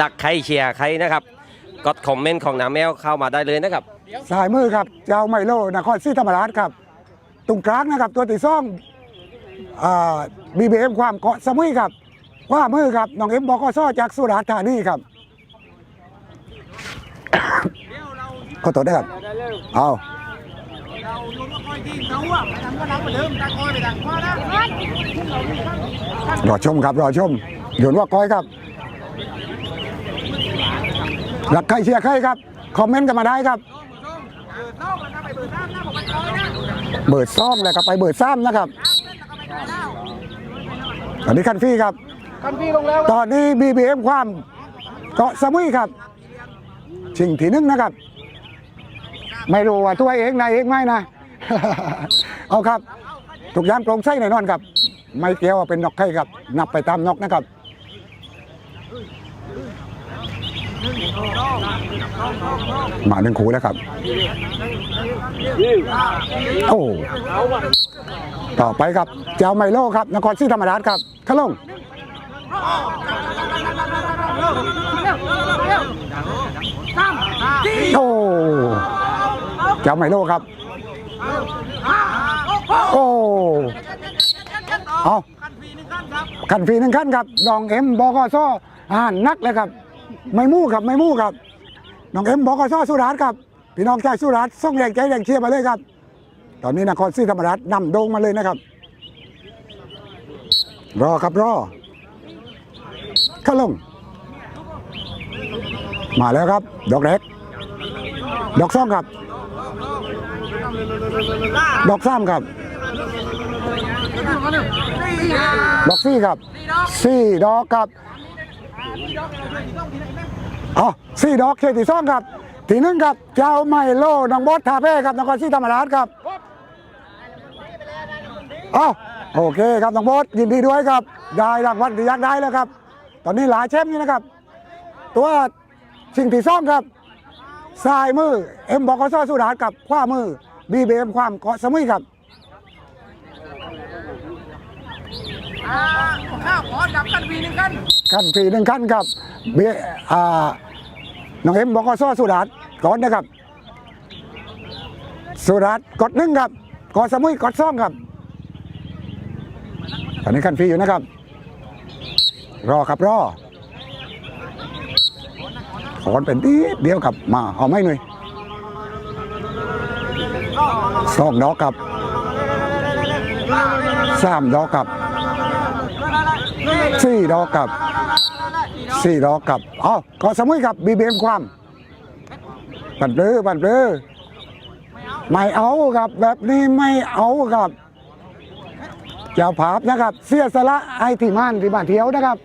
รักใครเชียร์ใครนะครับกดคอมเมนต์ของน้าแมวเข้ามาได้เลยนะครับ สายมือครับเจ้าไมโลนครศรีธรรมราชครับตรงกลางนะครับ ตัวตีซ่องบีบีเอ็มความเกาะสมุยครับว่ามือครับน้องเอ็มบอกซ้อจากสุราษฎร์ธานีครับขอโทษด้ครับเอาเราลุ้นว่าคอยยิงเขาอะทำก็รับเหมือนเดิมตะคอยไปดังคอนะรอชมครับรอชมโยนว่าก้อยครับ หลักใครเชียร์ใครครับ คอมเมนต์กันมาได้ครับเปิดนอกมันนะไปเปิดหน้าหน้าบอกมันคอยนะเบิดซ่อมเลยครับไปเบิดซ้ำนะครับตอนนี้คันฟรีครับ คันพี่ลงแล้วตอนนี้ BBM ความเกาะสมุยครับ ชิงที่หนึ่งนะครับ ไม่รู้ว่าตัวเองนายเองไหมนะ เอาครับทุกอย่างโปร่งใสแน่นอนครับ ไม่เกี่ยวว่าเป็นนกไข่ครับ นับไปตามนกนะครับ มาหนึ่งคูแล้วครับ โอ้ต่อไปครับเจ้าไมโลครับ นครศรีธรรมราชครับขะลงโอ้เจ้าไมโลครับ โอ้เอา คันฟรีหนึ่งขั้นครับน้องเอ็มบอกซ้ออ่านนักเลยครับ ไม่มู่ครับไม่มู่ครับน้องเอ็มบอกซ้อสุราษฎร์ครับพี่น้องชาวสุราษฎร์ส่งแรงใจแรงเชียร์มาเลยครับ ตอนนี้นครศรีธรรมราชนำโด่งมาเลยนะครับ รอครับรอข้าลง มาแล้วครับ ดอกแรกดอกซ่องครับ ดอกซ้ำครับ ดอกซี่ครับสี่ดอกครับเอาสี่ดอกเคที่สองครับ ที่หนึ่งครับเจ้าไมโลน้องบอสทาเป้ครับนครศรีธรรมราชครับเอาโอเคครับน้องบอสยินดีด้วยครับ ได้รางวัลที่อยากได้แล้วครับ ตอนนี้หลายแชมป์นี่นะครับ ตัวสิ่งที่สองครับซ้ายมือเอ็มบอกซอสุราษฎร์กับขวามือบีเบมความเกาะสมุยครับ อ่าข้าวขอดับคันพี่หนึ่งคันขั้นฟีหนึ่งขั้นครับเบอ่าน้องเอ็มบอกว่าซ้อสุราษฎร์ก่อนนะครับ สุราษฎร์กดหนึ่งครับกอสมุยกดสองครับตอนนี้ขั้นฟรีอยู่นะครับ รอครับรอขอนเป็นนิดเดียวครับมาเอาไม่หน่อยสองดอกครับ สามดอกครับสี่ดอกครับสี่ดอกกับอ๋อขอสมุยกับบีเบมความบันเบลอบันเบลอไม่เอาครับ แบบนี้ไม่เอาครับเจ้าภาพนะครับ เสียสละไอที่ม่านที่บ้านเที่ยวนะครับ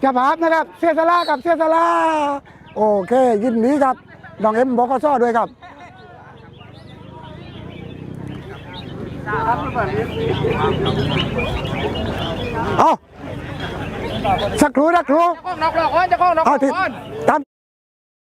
เจ้าภาพนะครับ เสียสละกับเสียสละโอเค ยินดีครับน้องเอ็มบอกก็ซ้อด้วยครับ เอาสักครู่สักครู่จะก้องนอกหลอกก่อนจะก้องนอกหลเอาอกที่ก่อน ตาม